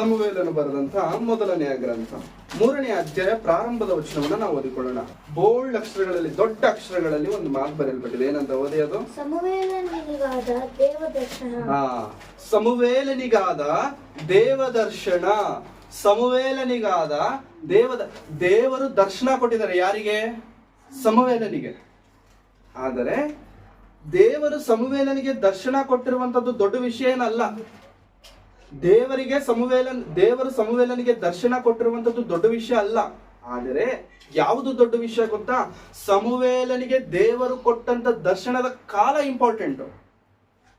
ಸಮುವೇಲನು ಬರೆದಂತಹ ಮೊದಲನೆಯ ಗ್ರಂಥ. ಮೂರನೇ ಅಧ್ಯಾಯ ಪ್ರಾರಂಭದ ವಚನವನ್ನ ನಾವು ಓದಿಕೊಳ್ಳೋಣ. ಬೋಲ್ಡ್ ಅಕ್ಷರಗಳಲ್ಲಿ ದೊಡ್ಡ ಅಕ್ಷರಗಳಲ್ಲಿ ಒಂದು ಮಾತು ಬರೆಯಲ್ಪಟ್ಟಿದೆ. ಏನಂತ ಓದಿ ಅದು ಸಮುವೇಲನಿಗಾದ ದೇವದರ್ಶನ. ಆ ಸಮುವೇಲನಿಗಾದ ದೇವದರ್ಶನ. ಸಮುವೇಲನಿಗಾದ ದೇವದ ದೇವರು ದರ್ಶನ ಕೊಟ್ಟಿದ್ದಾರೆ ಯಾರಿಗೆ? ಸಮುವೇಲನಿಗೆ. ಆದರೆ ದೇವರು ಸಮುವೇಲನಿಗೆ ದರ್ಶನ ಕೊಟ್ಟಿರುವಂತದ್ದು ದೊಡ್ಡ ವಿಷಯ ಏನಲ್ಲ. ದೇವರಿಗೆ ಸಮುವೇಲನ್, ದೇವರು ಸಮುವೇಲನಿಗೆ ದರ್ಶನ ಕೊಟ್ಟಿರುವಂತದ್ದು ದೊಡ್ಡ ವಿಷಯ ಅಲ್ಲ. ಆದರೆ ಯಾವುದು ದೊಡ್ಡ ವಿಷಯ ಗೊತ್ತಾ? ಸಮುವೇಲನಿಗೆ ದೇವರು ಕೊಟ್ಟಂತ ದರ್ಶನದ ಕಾಲ ಇಂಪಾರ್ಟೆಂಟ್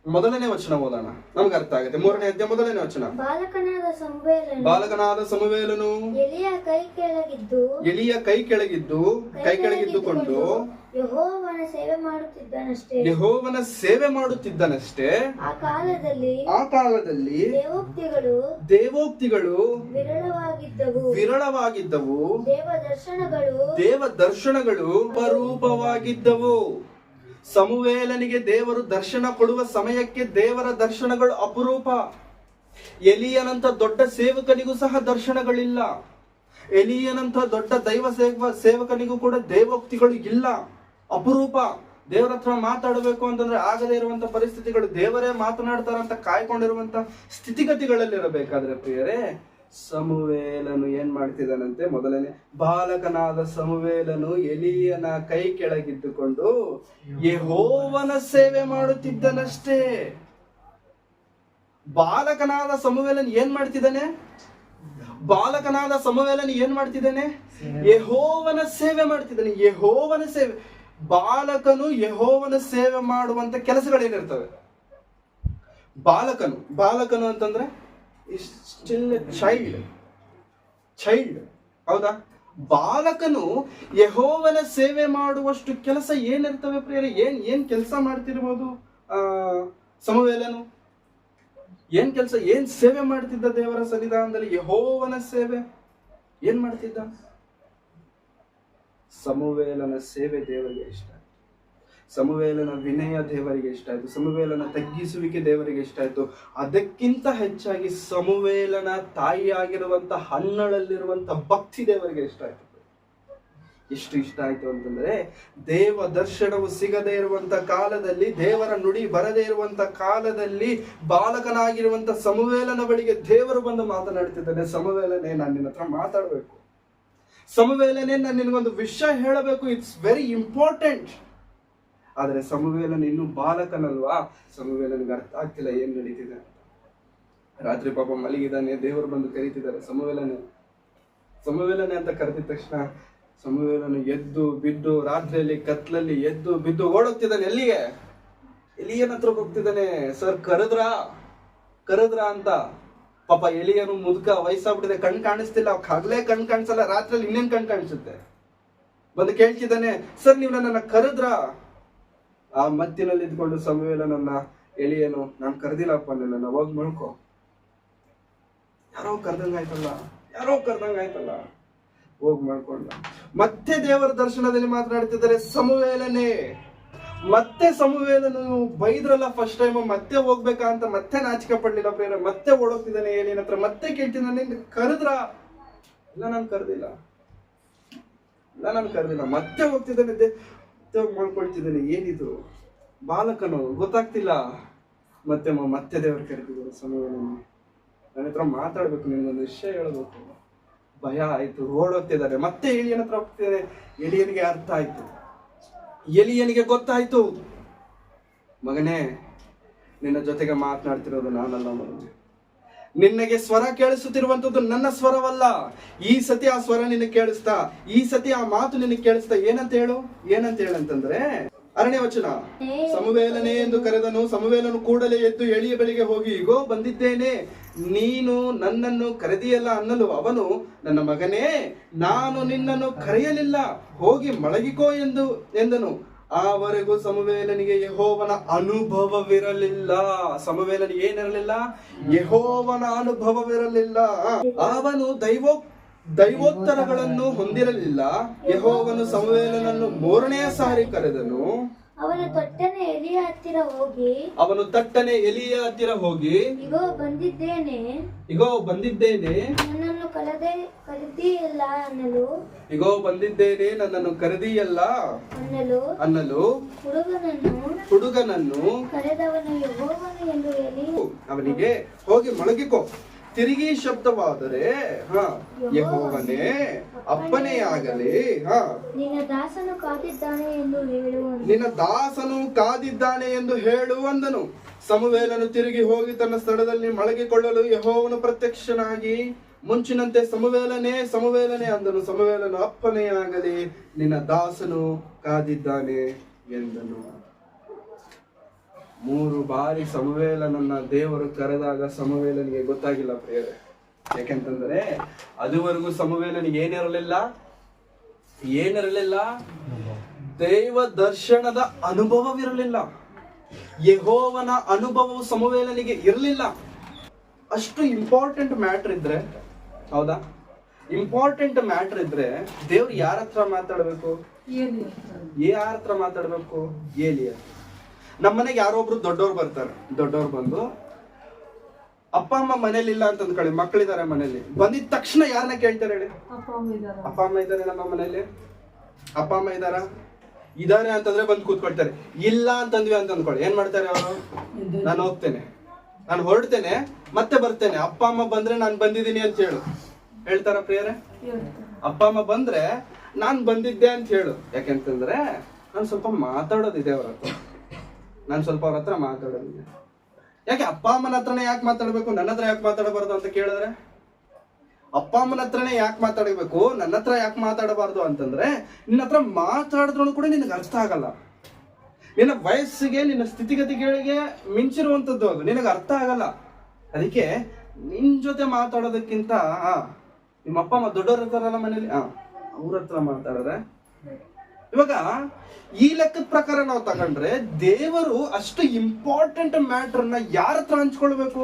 ಮೊದಲನೇ ವಚನ ಓದೋಣ. ನಮ್ಗೆ ಅರ್ಥ ಆಗುತ್ತೆ. ಮೂರನೇ ಅಧ್ಯಾಯ ಮೊದಲನೇ ವಚನ. ಬಾಲಕನಾದ ಸಮುವೇಲನು ಬಾಲಕನಾದ ಸಮುವೇಲನು ಎಲಿಯ ಕೈ ಕೆಳಗಿದ್ದು ಎಲಿಯ ಕೈ ಕೆಳಗಿದ್ದು ಕೈ ಕೆಳಗಿದ್ದುಕೊಂಡು ಯಹೋವನ ಸೇವೆ ಮಾಡುತ್ತಿದ್ದನಷ್ಟೇ. ಯೆಹೋವನ ಸೇವೆ ಮಾಡುತ್ತಿದ್ದನಷ್ಟೇ ಆ ಕಾಲದಲ್ಲಿ ಆ ಕಾಲದಲ್ಲಿ ದೇವೋಕ್ತಿಗಳು ದೇವೋಕ್ತಿಗಳು ವಿರಳವಾಗಿದ್ದವು. ವಿರಳವಾಗಿದ್ದವು. ದೇವ ದರ್ಶನಗಳು ದೇವ ದರ್ಶನಗಳು ಅಪರೂಪವಾಗಿದ್ದವು ಸಮುವೇಲನಿಗೆ ದೇವರು ದರ್ಶನ ಕೊಡುವ ಸಮಯಕ್ಕೆ ದೇವರ ದರ್ಶನಗಳು ಅಪರೂಪ. ಎಲಿಯನಂತ ದೊಡ್ಡ ಸೇವಕನಿಗೂ ಸಹ ದರ್ಶನಗಳಿಲ್ಲ. ಎಲಿಯನಂತ ದೊಡ್ಡ ದೈವ ಸೇವ, ಸೇವಕನಿಗೂ ಕೂಡ ದೇವೋಕ್ತಿಗಳು ಇಲ್ಲ. ಅಪರೂಪ. ದೇವರ ಹತ್ರ ಮಾತಾಡಬೇಕು ಅಂತಂದ್ರೆ ಆಗದೇ ಇರುವಂತ ಪರಿಸ್ಥಿತಿಗಳು ದೇವರೇ ಮಾತನಾಡ್ತಾರಂತ ಕಾಯ್ಕೊಂಡಿರುವಂತ ಸ್ಥಿತಿಗತಿಗಳಲ್ಲಿರಬೇಕಾದ್ರೆ ಪ್ರಿಯರೇ ಸಮುವೇಲನು ಏನ್ ಮಾಡ್ತಿದ್ದಾನಂತೆ? ಮೊದಲನೇ, ಬಾಲಕನಾದ ಸಮುವೇಲನು ಎಲಿಯನ ಕೈ ಕೆಳಗಿದ್ದುಕೊಂಡು ಯಹೋವನ ಸೇವೆ ಮಾಡುತ್ತಿದ್ದನಷ್ಟೇ. ಬಾಲಕನಾದ ಸಮುವೇಲನ್ ಏನ್ ಮಾಡ್ತಿದ್ದಾನೆ? ಬಾಲಕನಾದ ಸಮುವೇಲನ್ ಏನ್ ಮಾಡ್ತಿದ್ದಾನೆ? ಯಹೋವನ ಸೇವೆ ಮಾಡ್ತಿದ್ದಾನೆ. ಯಹೋವನ ಸೇವೆ, ಬಾಲಕನು ಯಹೋವನ ಸೇವೆ ಮಾಡುವಂತ ಕೆಲಸಗಳೇನಿರ್ತವೆ? ಬಾಲಕನು ಬಾಲಕನು ಅಂತಂದ್ರೆ ಸ್ಟಿಲ್ ಚೈಲ್ಡ್ ಚೈಲ್ಡ್ ಹೌದಾ? ಬಾಲಕನು ಯಹೋವನ ಸೇವೆ ಮಾಡುವಷ್ಟು ಕೆಲಸ ಏನಿರ್ತವೆ ಪ್ರಿಯರೇ? ಏನ್ ಏನ್ ಕೆಲಸ ಮಾಡ್ತಿರ್ಬೋದು, ಆ, ಸಮವೇಲನು? ಏನ್ ಕೆಲಸ, ಏನ್ ಸೇವೆ ಮಾಡ್ತಿದ್ದ ದೇವರ ಸನ್ನಿಧಾನದಲ್ಲಿ ಯಹೋವನ ಸೇವೆ? ಏನ್ ಮಾಡ್ತಿದ್ದ? ಸಮುವೇಲನ ಸೇವೆ ದೇವರಿಗೆ ಇಷ್ಟ. ಸಮುವೇಲನ ವಿನಯ ದೇವರಿಗೆ ಇಷ್ಟ ಆಯ್ತು, ಸಮುವೇಲನ ತಗ್ಗಿಸುವಿಕೆ ದೇವರಿಗೆ ಇಷ್ಟ ಆಯ್ತು. ಅದಕ್ಕಿಂತ ಹೆಚ್ಚಾಗಿ ಸಮುವೇಲನ ತಾಯಿಯಾಗಿರುವಂತ ಹಣ್ಣಳಲ್ಲಿರುವಂತ ಭಕ್ತಿ ದೇವರಿಗೆ ಇಷ್ಟ ಆಯ್ತು. ಎಷ್ಟು ಇಷ್ಟ ಆಯ್ತು ಅಂತಂದ್ರೆ, ದೇವ ದರ್ಶನವು ಸಿಗದೇ ಇರುವಂತ ಕಾಲದಲ್ಲಿ, ದೇವರ ನುಡಿ ಬರದೇ ಇರುವಂತ ಕಾಲದಲ್ಲಿ ಬಾಲಕನಾಗಿರುವಂತ ಸಮುವೇಲನ ಬಳಿಗೆ ದೇವರು ಬಂದು ಮಾತನಾಡುತ್ತಿದ್ದಾನೆ ಸಮುವೇಲನೇ ನಾನು ನಿನ್ನ ಹತ್ರ ಮಾತಾಡಬೇಕು. ಸಮುವೇಲನೇ ನಾನು ನಿನಗೊಂದು ವಿಷಯ ಹೇಳಬೇಕು ಇಟ್ಸ್ ವೆರಿ ಇಂಪಾರ್ಟೆಂಟ್ ಆದರೆ ಸಮುವೇಲನ್ ಇನ್ನೂ ಬಾಲಕನಲ್ವಾ? ಸಮುವೇಲನಿಗೆ ಅರ್ಥ ಆಗ್ತಿಲ್ಲ, ಏನ್ ನಡೀತಿದೆ ರಾತ್ರಿ ಪಾಪ ಮಲಗಿದಾನೆ ದೇವರು ಬಂದು ಕರೀತಿದ್ದಾರೆ. ಸಮುವೇಲನೆ ಸಮುವೇಲನೆ ಅಂತ ಕರೆದಿದ ತಕ್ಷಣ ಸಮುವೇಲನು ಎದ್ದು ಬಿದ್ದು ರಾತ್ರಿಯಲ್ಲಿ ಕತ್ಲಲ್ಲಿ ಎದ್ದು ಬಿದ್ದು ಓಡೋಗ್ತಿದ್ದಾನೆ ಎಲ್ಲಿಗೆ? ಎಲಿಯನ ಹತ್ರ ಹೋಗ್ತಿದ್ದಾನೆ? ಸರ್, ಕರೆದ್ರಾ? ಕರೆದ್ರಾ ಅಂತ. ಪಾಪ ಎಲಿಯನು ಮುದುಕ ವಯಸ್ಸಾಗ್ಬಿಟ್ಟಿದೆ. ಕಣ್ ಕಾಣಿಸ್ತಿಲ್ಲ. ಹಗ್ಲೇ ಕಣ್ ಕಾಣಿಸಲ್ಲ. ರಾತ್ರಿಯಲ್ಲಿ ಇನ್ನೇನ್ ಕಣ್ ಕಾಣಿಸುತ್ತೆ? ಬಂದು ಕೇಳ್ತಿದ್ದಾನೆ, ಸರ್, ನೀವು ನನ್ನನ್ನ ಕರೆದ್ರಾ? ಆ ಮತ್ತಿನಲ್ಲಿ ಇದ್ಕೊಂಡು ಸಮುವೇಲನನ್ನ ಎಳಿಯನು, ನಾನು ಕರೆದಿಲ್ಲಪ್ಪ ನನ್ನ ಹೋಗ್ ಮಳ್ಕೊ ಯಾರೋ ಕರ್ದಂಗ ಆಯ್ತಲ್ಲ, ಯಾರೋ ಕರ್ದಂಗ ಆಯ್ತಲ್ಲ. ಹೋಗ್ ಮಾಡ್ಕೊಂಡ ಮತ್ತೆ ದೇವರ ದರ್ಶನದಲ್ಲಿ ಮಾತನಾಡ್ತಿದ್ದಾರೆ ಸಮವೇಲನೇ. ಮತ್ತೆ ಸಮವೇಲನು ಬೈದ್ರಲ್ಲ ಫಸ್ಟ್ ಟೈಮ್ ಮತ್ತೆ ಹೋಗ್ಬೇಕಾ ಅಂತ ಮತ್ತೆ ನಾಚಿಕೆ ಪಡ್ಲಿಲ್ಲ ಪ್ರೇರ ಮತ್ತೆ ಓಡೋಗ್ತಿದ್ದಾನೆ ಏನೇನ ಹತ್ರ, ಮತ್ತೆ ಕೇಳ್ತಿದ್ದಾನೆ "ನೀನ್ ಕರೆದ್ರ? ಇಲ್ಲ, ನಾನು ಕರೆದಿಲ್ಲ. ಇಲ್ಲ, ನಾನು ಕರೆದಿಲ್ಲ, ಮತ್ತೆ ಹೋಗ್ತಿದ್ದಾನೆ ಹೋಗ್ ಮಾಡ್ಕೊಳ್ತಿದ್ದಾನೆ, ಏನಿದು? ಬಾಲಕನು, ಗೊತ್ತಾಗ್ತಿಲ್ಲ. ಮತ್ತೆ ಮತ್ತೆ ದೇವರು ಕರೆದಿದ್ದಾರೆ ಸಮಯವನ್ನು ನನ್ನ ಹತ್ರ ಮಾತಾಡ್ಬೇಕು ನಿಮ್ಗೊಂದು ವಿಷಯ ಹೇಳ್ಬೇಕು. ಭಯ ಆಯ್ತು, ಓಡೋಗ್ತಿದ್ದಾರೆ. ಮತ್ತೆ ಎಲಿಯನ ಹತ್ರ ಹೋಗ್ತಿದ್ದಾರೆ. ಎಲಿಯನಿಗೆ ಅರ್ಥ ಆಯ್ತು. ಎಲಿಯನಿಗೆ ಗೊತ್ತಾಯ್ತು. ಮಗನೇ, ನಿನ್ನ ಜೊತೆಗೆ ಮಾತನಾಡ್ತಿರೋದು ನಾನಲ್ಲ ಮಗನೇ. ನಿನಗೆ ಸ್ವರ ಕೇಳಿಸುತ್ತಿರುವಂತದ್ದು ನನ್ನ ಸ್ವರವಲ್ಲ. ಈ ಸತಿ ಆ ಸ್ವರ ನಿನ್ನ ಕೇಳಿಸ್ತಾ ಈ ಸತಿ ಆ ಮಾತು ನಿನ್ನ ಕೇಳಿಸ್ತಾ ಏನಂತ ಹೇಳು? ಏನಂತ ಹೇಳಂತಂದ್ರೆ ಅರಣ್ಯ ವಚನ. ಸಮವೇಲನೆ ಎಂದು ಕರೆದನು ಸಮವೇಲನು ಕೂಡಲೇ ಎದ್ದು ಎಳಿಯ ಬಳಿಗೆ ಹೋಗಿ ಇಗೋ ಬಂದಿದ್ದೇನೆ. ನೀನು ನನ್ನನ್ನು ಕರೆದಿಯಲ್ಲ ಅನ್ನಲು ಅವನು ನನ್ನ ಮಗನೇ ನಾನು ನಿನ್ನನ್ನು ಕರೆಯಲಿಲ್ಲ. ಹೋಗಿ ಮಳಗಿಕೋ ಎಂದು ಎಂದನು. ಆವರೆಗೂ ಸಮವೇಲನಿಗೆ ಯಹೋವನ ಅನುಭವವಿರಲಿಲ್ಲ. ಸಮವೇಲನಿಗೆ ಏನಿರಲಿಲ್ಲ? ಯಹೋವನ ಅನುಭವವಿರಲಿಲ್ಲ. ಅವನು ದೈವೋ ದೈವೋತ್ತರಗಳನ್ನು ಹೊಂದಿರಲಿಲ್ಲ. ಯಹೋವನು ಸಮವೇಲನನ್ನು ಮೂರನೇ ಸಾರಿ ಕರೆದನು. ಅವನು ತಟ್ಟನೆ ಎಲಿಯ ಹತ್ತಿರ ಹೋಗಿ ಅವನು ತಟ್ಟನೆ ಎಲಿಯ ಹತ್ತಿರ ಹೋಗಿ ಇಗೋ ಬಂದಿದ್ದೇನೆ. ಇಗೋ ಬಂದಿದ್ದೇನೆ. ಕಳೆದೆ ಕರೆದಿಯಲ್ಲ ಅನ್ನಲು? ಇಗೋ ಬಂದಿದ್ದೇನೆ ನನ್ನನ್ನು ಕರೆದಿಯಲ್ಲ? ಅನ್ನಲು? ಅನ್ನಲು? ಹುಡುಗನನ್ನು? ಹುಡುಗನನ್ನು? ಕರೆದವನು ಯೆಹೋವನು ಎಂದು ಹೇಳಿ. ಅವನಿಗೆ ಹೋಗಿ ಮಲಗಿಕೋ. ತಿರುಗಿ ಶಬ್ದವಾದರೆ ಹ ಯಹೋವನೇ ಅಪ್ಪನೇ ಆಗಲಿ ಹ. ನಿನ್ನ ದಾಸನು ಕಾದಿದ್ದಾನೆ ಎಂದು ಹೇಳುವನು. ನಿನ್ನ ದಾಸನು ಕಾದಿದ್ದಾನೆ ಎಂದು ಹೇಳುವಂದನು. ಸಮುವೇಲನು ತಿರುಗಿ ಹೋಗಿ ತನ್ನ ಸ್ಥಳದಲ್ಲಿ ಮಳಗಿಕೊಳ್ಳಲು ಯಹೋವನು ಪ್ರತ್ಯಕ್ಷನಾಗಿ ಮುಂಚಿನಂತೆ ಸಮುವೇಲನೇ ಸಮುವೇಲನೇ ಅಂದನು. ಸಮುವೇಲನು ಅಪ್ಪನೇ ಆಗಲಿ ನಿನ್ನ ದಾಸನು ಕಾದಿದ್ದಾನೆ ಎಂದನು. ಮೂರು ಬಾರಿ ಸಮವೇಲನನ್ನ ದೇವರು ಕರೆದಾಗ ಸಮವೇಲನಿಗೆ ಗೊತ್ತಾಗಿಲ್ಲ ಪ್ರಿಯರೇ. ಯಾಕೆಂತಂದ್ರೆ ಅದುವರೆಗೂ ಸಮವೇಲನಿಗೆ ಏನಿರಲಿಲ್ಲ? ಏನಿರಲಿಲ್ಲ? ದೈವ ದರ್ಶನದ ಅನುಭವವಿರಲಿಲ್ಲ. ಯಹೋವನ ಅನುಭವವು ಸಮವೇಲನಿಗೆ ಇರಲಿಲ್ಲ. ಅಷ್ಟು ಇಂಪಾರ್ಟೆಂಟ್ ಮ್ಯಾಟ್ರ್ ಇದ್ರೆ ಹೌದಾ? ಇಂಪಾರ್ಟೆಂಟ್ ಮ್ಯಾಟ್ರ್ ಇದ್ರೆ ದೇವ್ರು ಯಾರ ಹತ್ರ ಮಾತಾಡ್ಬೇಕು? ಯಾರ ಹತ್ರ ಮಾತಾಡ್ಬೇಕು? ಏಲಿಯ ನಮ್ಮನೆಗೆ ಯಾರೋ ಒಬ್ರು ದೊಡ್ಡವ್ರು ಬರ್ತಾರೆ ದೊಡ್ಡವ್ರು ಬಂದು ಅಪ್ಪ ಅಮ್ಮ ಮನೇಲಿ ಇಲ್ಲ ಅಂತ ಅಂದ್ಕೊಳ್ಳಿ ಮಕ್ಕಳಿದ್ದಾರೆ ಮನೇಲಿ. ಬಂದಿದ ತಕ್ಷಣ ಯಾರನ್ನ ಕೇಳ್ತಾರೆ ಹೇಳಿ? ಅಪ್ಪ ಅಮ್ಮ ಇದ್ದಾರೆ ನಮ್ಮ ಮನೇಲಿ. ಅಪ್ಪ ಅಮ್ಮ ಇದಾರ? ಇದಾರೆ ಅಂತಂದ್ರೆ ಬಂದು ಕೂತ್ಕೊಳ್ತಾರೆ. ಇಲ್ಲ ಅಂತಂದ್ವಿ ಅಂತ ಅಂದ್ಕೊಳ್ಳಿ ಏನ್ ಮಾಡ್ತಾರೆ ಅವರು? ನಾನು ಹೋಗ್ತೇನೆ. ನಾನು ಹೊರಡ್ತೇನೆ ಮತ್ತೆ ಬರ್ತೇನೆ. ಅಪ್ಪ ಅಮ್ಮ ಬಂದ್ರೆ ನಾನು ಬಂದಿದ್ದೀನಿ ಅಂತ ಹೇಳು. ಹೇಳ್ತಾರ ಪ್ರಿಯರೇ? ಅಪ್ಪ ಅಮ್ಮ ಬಂದ್ರೆ ನಾನ್ ಬಂದಿದ್ದೆ ಅಂತ ಹೇಳು. ಯಾಕೆಂತಂದ್ರೆ ನಾನು ಸ್ವಲ್ಪ ಮಾತಾಡೋದಿದೆ ಅವ್ರ ಹತ್ರ. ನಾನು ಸ್ವಲ್ಪ ಅವ್ರ ಹತ್ರ ಮಾತಾಡೋದಿದೆ ಯಾಕೆ ಅಪ್ಪ ಅಮ್ಮನ ಹತ್ರನೇ ಯಾಕೆ ಮಾತಾಡಬೇಕು? ನನ್ನ ಹತ್ರ ಯಾಕೆ ಮಾತಾಡಬಾರ್ದು ಅಂತ ಕೇಳಿದ್ರೆ? ಅಪ್ಪ ಅಮ್ಮನ ಹತ್ರನೇ ಯಾಕೆ ಮಾತಾಡಬೇಕು? ನನ್ನ ಹತ್ರ ಯಾಕೆ ಮಾತಾಡಬಾರ್ದು ಅಂತಂದ್ರೆ, ನಿನ್ನ ಹತ್ರ ಮಾತಾಡಿದ್ರು ಕೂಡ ನಿನಗೆ ಅರ್ಥ ಆಗಲ್ಲ. ನಿನ್ನ ವಯಸ್ಸಿಗೆ, ನಿನ್ನ ಸ್ಥಿತಿಗತಿಗಳಿಗೆ ಮಿಂಚಿರುವಂತದ್ದು ಅದು. ನಿನಗೆ ಅರ್ಥ ಆಗಲ್ಲ. ಅದಕ್ಕೆ ನಿನ್ ಜೊತೆ ಮಾತಾಡೋದಕ್ಕಿಂತ ನಿಮ್ಮ ಅಪ್ಪ ಅಮ್ಮ ದೊಡ್ಡವ್ರ ಹತ್ರ ಮನೇಲಿ? ಹ ಅವ್ರ ಹತ್ರ ಮಾತಾಡಿದ್ರೆ ಇವಾಗ ಈ ಲೆಕ್ಕದ ಪ್ರಕಾರ ನಾವು ತಗೊಂಡ್ರೆ ದೇವರು ಅಷ್ಟು ಇಂಪಾರ್ಟೆಂಟ್ ಮ್ಯಾಟರ್ನ ಯಾರ ಹತ್ರ ಹಂಚ್ಕೊಳ್ಬೇಕು?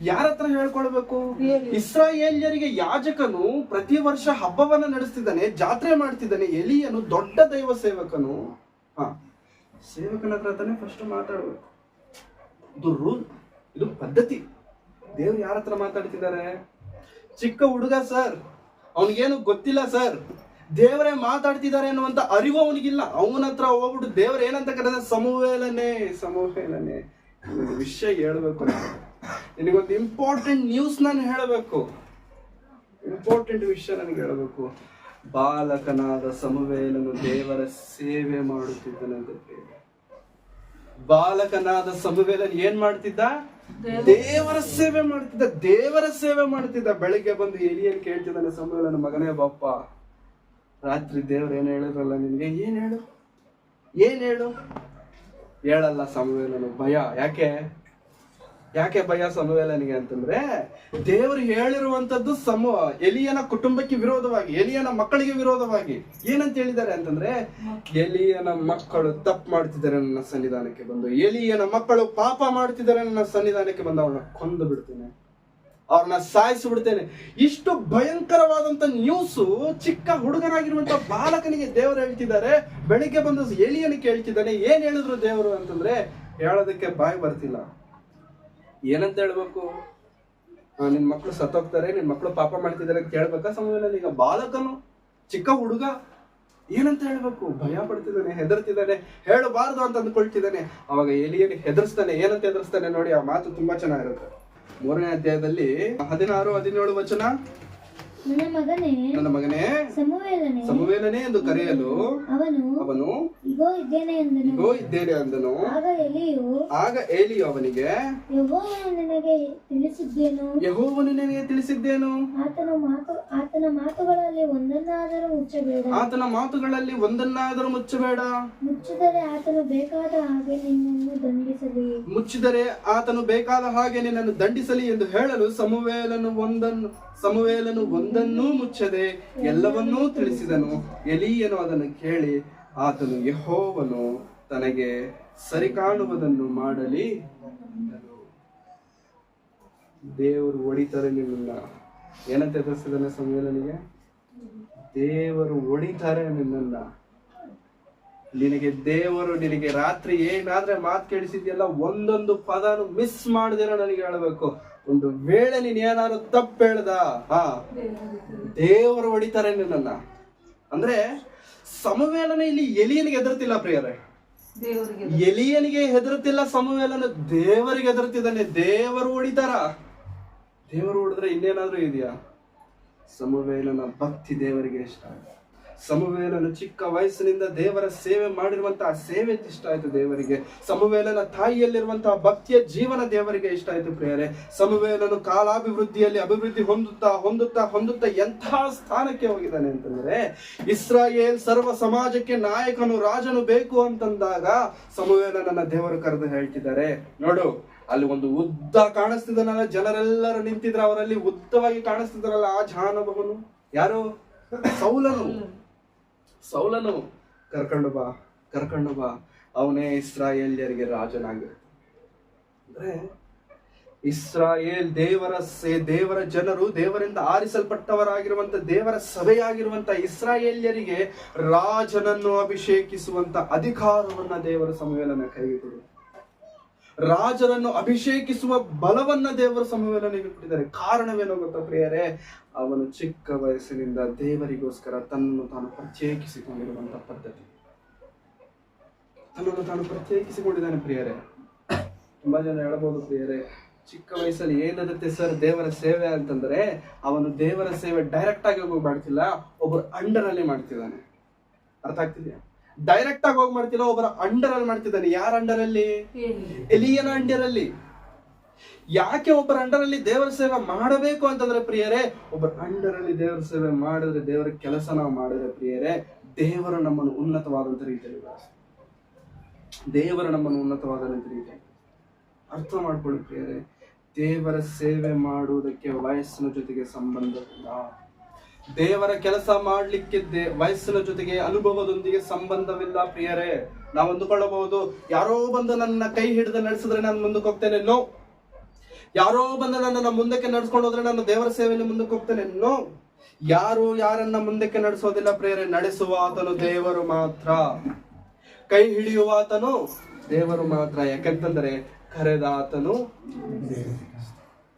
ಯಾರ ಹತ್ರ ಹೇಳ್ಕೊಳ್ಬೇಕು? ಇಸ್ರಾಯೇಲ್ಯರಿಗೆ ಯಾಜಕನು ಪ್ರತಿ ವರ್ಷ ಹಬ್ಬವನ್ನ ನಡೆಸ್ತಿದ್ದಾನೆ ಜಾತ್ರೆ ಮಾಡ್ತಿದ್ದಾನೆ ಎಲಿಯನು ದೊಡ್ಡ ದೈವ ಸೇವಕನು. ಹ. ಸೇವಕನ ಹತ್ರ ತಾನೇ ಫಸ್ಟ್ ಮಾತಾಡ್ಬೇಕು. ಇದು ರೂಲ್ ಇದು ಪದ್ಧತಿ. ದೇವ್ರು ಯಾರ ಹತ್ರ ಮಾತಾಡ್ತಿದ್ದಾರೆ? ಚಿಕ್ಕ ಹುಡುಗ ಸರ್ ಅವನಿಗೇನು ಗೊತ್ತಿಲ್ಲ ಸರ್ ದೇವರೇ ಮಾತಾಡ್ತಿದ್ದಾರೆ ಅನ್ನುವಂತ ಅರಿವು ಅವನಿಗಿಲ್ಲ. ಅವನ ಹತ್ರ ಹೋಗ್ಬಿಟ್ಟು ದೇವ್ರ ಏನಂತ ಕರೆದ ಸಮುವೇಲನೆ ಸಮುವೇಲನೆ. ವಿಷಯ ಹೇಳ್ಬೇಕು ನಾನು. ನಿನಗೊಂದು ಇಂಪಾರ್ಟೆಂಟ್ ನ್ಯೂಸ್ ನಾನು ಹೇಳಬೇಕು. ಇಂಪಾರ್ಟೆಂಟ್ ವಿಷಯ ನನಗೆ ಹೇಳಬೇಕು. ಬಾಲಕನಾದ ಸಮುವೇಲನು ದೇವರ ಸೇವೆ ಮಾಡುತ್ತಿದ್ದನಂತೆ ಬಾಲಕನಾದ ಸಮುವೇಲನ್ ಏನ್ ಮಾಡ್ತಿದ್ದ? ದೇವರ ಸೇವೆ ಮಾಡ್ತಿದ್ದ. ದೇವರ ಸೇವೆ ಮಾಡ್ತಿದ್ದ. ಬೆಳಿಗ್ಗೆ ಬಂದು ಎಲಿಯನ್ ಕೇಳ್ತಿದ್ದಾನೆ ಸಮುವೇಲನ ಮಗನೇ ಬಾಪ್ಪ. ರಾತ್ರಿ ದೇವ್ರು ಏನ್ ಹೇಳಿದ್ರಲ್ಲ ನಿನ್ಗೆ? ಏನ್ ಹೇಳು? ಏನ್ ಹೇಳು? ಹೇಳಲ್ಲ ಸಮವೇಲನು ಭಯ. ಯಾಕೆ? ಯಾಕೆ ಭಯ ಸಮುವೇಲನಿಗೆ ಅಂತಂದ್ರೆ, ದೇವರು ಹೇಳಿರುವಂತದ್ದು ಸಮ, ಎಲಿಯನ ಕುಟುಂಬಕ್ಕೆ ವಿರೋಧವಾಗಿ, ಎಲಿಯನ ಮಕ್ಕಳಿಗೆ ವಿರೋಧವಾಗಿ. ಏನಂತ ಹೇಳಿದ್ದಾರೆ ಅಂತಂದ್ರೆ, ಎಲಿಯನ ಮಕ್ಕಳು ತಪ್ಪು ಮಾಡ್ತಿದ್ದಾರೆ ನನ್ನ ಸನ್ನಿಧಾನಕ್ಕೆ ಬಂದು, ಎಲಿಯನ ಮಕ್ಕಳು ಪಾಪ ಮಾಡ್ತಿದ್ದಾರೆ ನನ್ನ ಸನ್ನಿಧಾನಕ್ಕೆ ಬಂದು ಅವಳನ್ನ ಕೊಂದು ಬಿಡ್ತೇನೆ. ಅವ್ರನ್ನ ಸಾಯಿಸಿ ಬಿಡ್ತೇನೆ ಇಷ್ಟು ಭಯಂಕರವಾದಂತ ನ್ಯೂಸು ಚಿಕ್ಕ ಹುಡುಗನಾಗಿರುವಂತ ಬಾಲಕನಿಗೆ ದೇವರು ಹೇಳ್ತಿದ್ದಾರೆ. ಬೆಳಿಗ್ಗೆ ಬಂದ ಎಲಿಯನ್ನು ಕೇಳ್ತಿದ್ದಾನೆ. ಏನ್ ಹೇಳಿದ್ರು ದೇವರು ಅಂತಂದ್ರೆ, ಹೇಳೋದಕ್ಕೆ ಬಾಯಿ ಬರ್ತಿಲ್ಲ. ಏನಂತ ಹೇಳ್ಬೇಕು? ನಿನ್ ಮಕ್ಳು ಸತ್ತೋಗ್ತಾರೆ, ನಿನ್ ಮಕ್ಳು ಪಾಪ ಮಾಡ್ತಿದ್ದಾರೆ ಅಂತ ಕೇಳ್ಬೇಕಾ ಸಮಯದಲ್ಲಿ? ಈಗ ಬಾಲಕನು, ಚಿಕ್ಕ ಹುಡುಗ, ಏನಂತ ಹೇಳ್ಬೇಕು? ಭಯ ಪಡ್ತಿದ್ದಾನೆ, ಹೆದರ್ತಿದ್ದಾನೆ. ಹೇಳಬಾರ್ದು ಅಂತ ಅಂದ್ಕೊಳ್ತಿದ್ದಾನೆ. ಅವಾಗ ಎಲಿಯಲ್ಲಿ ಹೆದರ್ಸ್ತಾನೆ. ಏನಂತ ಹೆದರ್ಸ್ತಾನೆ ನೋಡಿ, ಆ ಮಾತು ತುಂಬಾ ಚೆನ್ನಾಗಿರುತ್ತೆ. ಮೂರನೇ ಅಧ್ಯಾಯದಲ್ಲಿ ಹದಿನಾರು ಹದಿನೇಳು ವಚನ. ನನ್ನ ಮಗನೇ ನನ್ನ ಮಗನೇ ಸಮುವೇಲನೆ ಸಮುವೇಲನೇ ಎಂದು ಕರೆಯಲು ಅವನು ಅವನು ಇಗೋ ಇದ್ದೇನೆ ಎಂದನು ಇಗೋ ಇದ್ದೇನೆ ಅಂದನು. ಆಗ ಎಲಿಯು ಆಗ ಅವನಿಗೆ ಯೆಹೋವನು ನನಗೆ ತಿಳಿಸಿದ್ದೇನು? ಯಹೋವನು ನನಗೆ ತಿಳಿಸಿದ್ದೇನು? ಆತನ ಮಾತು ಆತನ ಮಾತುಗಳಲ್ಲಿ ಒಂದನ್ನಾದರೂ ಮುಚ್ಚಬೇಡ. ಆತನ ಮಾತುಗಳಲ್ಲಿ ಒಂದನ್ನಾದರೂ ಮುಚ್ಚಬೇಡ. ಮುಚ್ಚಿದರೆ ಆತನು ಬೇಕಾದ ಹಾಗೆ ನಿನ್ನನ್ನು ದಂಡಿಸಲಿ. ಮುಚ್ಚಿದರೆ ಆತನು ಬೇಕಾದ ಹಾಗೆ ನಿನ್ನನ್ನು ದಂಡಿಸಲಿ ಎಂದು ಹೇಳಲು ಸಮುವೇಲನು ಒಂದನ್ನು ಸಮುವೇಲನು ಒಂದನ್ನೂ ಮುಚ್ಚದೆ ಎಲ್ಲವನ್ನೂ ತಿಳಿಸಿದನು. ಎಲೀಯನು ಅದನ್ನು ಕೇಳಿ, ಆತನು ಯಹೋವನು ತನಗೆ ಸರಿ ಕಾಣುವುದನ್ನು ಮಾಡಲಿ. ದೇವರು ಹೊಡಿತಾರೆ ನಿನ್ನ ಏನಂತ ಎದುರಿಸಿದಾನೆ ನನಗೆ? ದೇವರು ಹೊಡಿತಾರೆ ನಿನ್ನನ್ನ. ನಿನಗೆ ದೇವರು ನಿನಗೆ ರಾತ್ರಿ ಏನಾದ್ರೆ ಮಾತು ಕೇಳಿಸಿದ್ಯಲ್ಲ, ಒಂದೊಂದು ಪದನು ಮಿಸ್ ಮಾಡದಿರ ನನಗೆ ಹೇಳಬೇಕು. ಒಂದು ವೇಳೆ ನೀನ್ ಏನಾದ್ರು ತಪ್ಪು ಹೇಳ್ದ ಹ ದೇವರು ಹೊಡಿತಾರೆ ನಿನ್ನ ಅಂದ್ರೆ ಸಮವೇಲನ ಇಲ್ಲಿ ಎಲಿಯನಿಗೆ ಹೆದರ್ತಿಲ್ಲ ಪ್ರಿಯರೇ. ಎಲಿಯನಿಗೆ ಹೆದರುತ್ತಿಲ್ಲ ಸಮವೇಲನ ದೇವರಿಗೆ ಹೆದರ್ತಿದ್ದಾನೆ. ದೇವರು ಹೊಡಿತಾರ. ದೇವರು ಹೊಡೆದ್ರೆ ಇನ್ನೇನಾದ್ರೂ ಇದೆಯಾ? ಸಮವೇಲನ ಭಕ್ತಿ ದೇವರಿಗೆ ಇಷ್ಟ ಸಮವೇಲನ ಚಿಕ್ಕ ವಯಸ್ಸಿನಿಂದ ದೇವರ ಸೇವೆ ಮಾಡಿರುವಂತಹ ಸೇವೆ ಇಷ್ಟ ಆಯ್ತು ದೇವರಿಗೆ? ಸಮವೇಲನ ತಾಯಿಯಲ್ಲಿರುವಂತಹ ಭಕ್ತಿಯ ಜೀವನ ದೇವರಿಗೆ ಇಷ್ಟ ಆಯ್ತು ಪ್ರಿಯರೇ. ಸಮವೇಲನು ಕಾಲಾಭಿವೃದ್ಧಿಯಲ್ಲಿ ಅಭಿವೃದ್ಧಿ ಹೊಂದುತ್ತಾ ಹೊಂದುತ್ತಾ ಹೊಂದುತ್ತಾ ಎಂತಹ ಸ್ಥಾನಕ್ಕೆ ಹೋಗಿದ್ದಾನೆ ಅಂತಂದ್ರೆ, ಇಸ್ರಾಯೇಲ್ ಸರ್ವ ಸಮಾಜಕ್ಕೆ ನಾಯಕನು ರಾಜನು ಬೇಕು ಅಂತಂದಾಗ ಸಮವೇಲನನ್ನ ದೇವರು ಕರೆದು ಹೇಳ್ತಿದ್ದಾರೆ. ನೋಡು, ಅಲ್ಲಿ ಒಂದು ಉದ್ದ ಕಾಣಿಸ್ತಿದ್ದಾನಲ್ಲ ಜನರೆಲ್ಲರೂ ನಿಂತಿದ್ರೆ ಅವರಲ್ಲಿ ಉದ್ದವಾಗಿ ಕಾಣಿಸ್ತಿದ್ರಲ್ಲ ಆ ಜಾನಬಹುನು? ಯಾರು? ಸೌಲನು. ಸೌಲನು. ಕರ್ಕೊಂಡು ಬಾ ಕರ್ಕೊಂಡು ಬಾ. ಅವನೇ ಇಸ್ರಾಯೇಲ್ಯರಿಗೆ ರಾಜನಾಗಿರ್ತಾನೆ ಅಂದ್ರೆ ಇಸ್ರಾಯೇಲ್ ದೇವರ ಸೇ, ದೇವರ ಜನರು, ದೇವರಿಂದ ಆರಿಸಲ್ಪಟ್ಟವರಾಗಿರುವಂತ, ದೇವರ ಸಭೆಯಾಗಿರುವಂತ ಇಸ್ರಾಯೇಲ್ಯರಿಗೆ ರಾಜನನ್ನು ಅಭಿಷೇಕಿಸುವಂತ ಅಧಿಕಾರವನ್ನ ದೇವರ ಸಮ್ಮೇಳನ ಕೈಗೆ ಕೊಡು. ರಾಜರನ್ನು ಅಭಿಷೇಕಿಸುವ ಬಲವನ್ನ ದೇವರ ಸಮ್ಮೇಳನಿಗೆ ಕೊಟ್ಟಿದ್ದಾರೆ. ಕಾರಣವೇನೋ ಗೊತ್ತಾ ಪ್ರಿಯರೇ? ಅವನು ಚಿಕ್ಕ ವಯಸ್ಸಿನಿಂದ ದೇವರಿಗೋಸ್ಕರ ತನ್ನನ್ನು ತಾನು ಪ್ರತ್ಯೇಕಿಸಿಕೊಂಡಿರುವಂತ ಪದ್ಧತಿ. ತನ್ನನ್ನು ತಾನು ಪ್ರತ್ಯೇಕಿಸಿಕೊಂಡಿದ್ದಾನೆ ಪ್ರಿಯರೇ. ತುಂಬಾ ಜನ ಹೇಳಬಹುದು ಪ್ರಿಯರೇ, ಚಿಕ್ಕ ವಯಸ್ಸಲ್ಲಿ ಏನಿರುತ್ತೆ ಸರ್ ದೇವರ ಸೇವೆ ಅಂತಂದ್ರೆ, ಅವನು ದೇವರ ಸೇವೆ ಡೈರೆಕ್ಟ್ ಆಗಿ ಹೋಗಿ ಮಾಡ್ತಿಲ್ಲ ಒಬ್ಬರು ಅಂಡರ್ ಅಲ್ಲಿ ಮಾಡ್ತಿದ್ದಾನೆ. ಅರ್ಥ ಆಗ್ತಿದ್ಯಾ? ಡೈರೆಕ್ಟ್ ಆಗಿ ಹೋಗಿ ಮಾಡ್ತಿಲ್ಲ ಒಬ್ಬರ ಅಂಡರ್ ಅಲ್ಲಿ ಮಾಡ್ತಿದ್ದಾನೆ. ಯಾರ ಅಂಡರ್ ಅಲ್ಲಿ ಎಲಿಯನ ಅಂಡರ್ ಅಲ್ಲಿ ಯಾಕೆ ಒಬ್ಬರ ಅಂಡರ್ ಅಲ್ಲಿ ದೇವರ ಸೇವೆ ಮಾಡಬೇಕು ಅಂತಂದ್ರೆ ಪ್ರಿಯರೇ ಒಬ್ಬರ ಅಂಡರ್ ಅಲ್ಲಿ ದೇವರ ಸೇವೆ ಮಾಡಿದ್ರೆ ದೇವರ ಕೆಲಸ ನಾವು ಮಾಡಿದ್ರೆ ಪ್ರಿಯರೇ ದೇವರು ನಮ್ಮನ್ನು ಉನ್ನತವಾದಂತ ರೀತಿಯಲ್ಲಿ. ದೇವರು ನಮ್ಮನ್ನು ಉನ್ನತವಾದಂತ ರೀತಿಯಲ್ಲಿ. ಅರ್ಥ ಮಾಡ್ಕೊಳ್ಳಿ ಪ್ರಿಯರೇ ದೇವರ ಸೇವೆ ಮಾಡುವುದಕ್ಕೆ ವಯಸ್ಸಿನ ಜೊತೆಗೆ ಸಂಬಂಧವಿಲ್ಲ. ದೇವರ ಕೆಲಸ ಮಾಡಲಿಕ್ಕೆ ವಯಸ್ಸಿನ ಜೊತೆಗೆ ಅನುಭವದೊಂದಿಗೆ ಸಂಬಂಧವಿಲ್ಲ ಪ್ರಿಯರೇ. ನಾವು ಅಂದುಕೊಳ್ಳಬಹುದು, ಯಾರೋ ಬಂದು ನನ್ನ ಕೈ ಹಿಡಿದು ನಡೆಸಿದ್ರೆ ನಾನು ಮುಂದಕ್ಕೆ ಹೋಗ್ತೇನೆ, ನೋ. ಯಾರೋ ಬಂದು ನನ್ನನ್ನು ಮುಂದಕ್ಕೆ ನಡ್ಸ್ಕೊಂಡು ಹೋದ್ರೆ ನಾನು ದೇವರ ಸೇವೆಯಲ್ಲಿ ಮುಂದಕ್ಕೆ ಹೋಗ್ತೇನೆ, ನೋ. ಯಾರು ಯಾರನ್ನ ಮುಂದಕ್ಕೆ ನಡೆಸೋದಿಲ್ಲ ಪ್ರೇರೆ ನಡೆಸುವ ಆತನು ದೇವರು ಮಾತ್ರ. ಕೈ ಹಿಡಿಯುವ ಆತನು ದೇವರು ಮಾತ್ರ. ಯಾಕಂತಂದ್ರೆ ಕರೆದ ಆತನು